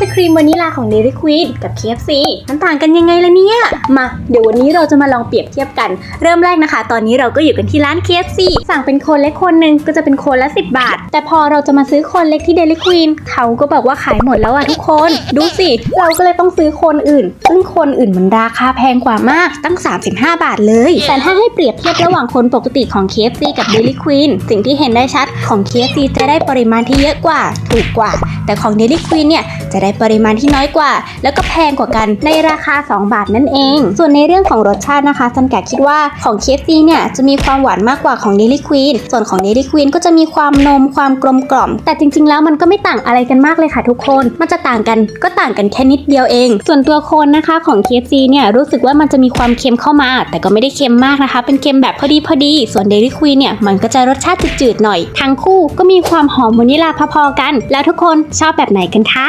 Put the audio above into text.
ศครีมวานิลาของ Dairy Queen กับ KFC มันต่างกันยังไงล่ะเนี่ย มา เดี๋ยววันนี้เราจะมาลองเปรียบเทียบกัน เริ่มแรกนะคะ ตอนนี้เราก็อยู่กันที่ร้าน KFC สั่งเป็นคนเล็กคนหนึ่งก็จะเป็นคนละ 10 บาท แต่พอเราจะมาซื้อคนเล็กที่ Dairy Queen เขาก็บอกว่าขายหมดแล้วอะทุกคน ดูสิ เราก็เลยต้องซื้อคนอื่น ซึ่งคนอื่นมันราคาแพงกว่ามาก ตั้ง 35 บาทเลย แต่ถ้าให้เปรียบเทียบระหว่างคนปกติของ KFC กับ Dairy Queen สิ่งที่เห็นได้ชัดของ KFC จะได้ปริมาณที่เยอะกว่า ถูกกว่า แต่ของ Dairy Queen เนี่ยจะได้ปริมาณที่น้อยกว่า แล้วก็แพงกว่ากันในราคา 2 บาทนั่นเอง ส่วนในเรื่องของรสชาตินะคะซันแกะคิดว่าของ KFC เนี่ยจะมีความหวานมากกว่าของ Dairy Queen ส่วนของ Dairy Queen ก็จะมีความนมความกลมกล่อม แต่จริง ๆ แล้วมันก็ไม่ต่างอะไรกันมากเลยค่ะทุกคน มันจะต่างกันก็ต่างกันแค่นิดเดียวเอง ส่วนตัวโคนนะคะของ KFC เนี่ยรู้สึกว่ามันจะมีความเค็มเข้ามา แต่ก็ไม่ได้เค็มมากนะคะ เป็นเค็มแบบพอดีพอดี ส่วน Dairy Queen เนี่ยมันก็จะรสชาติจืดๆหน่อย ทั้งคู่ก็มีความหอมวานิลาพอๆกัน แล้วทุกคนชอบแบบไหนกันคะ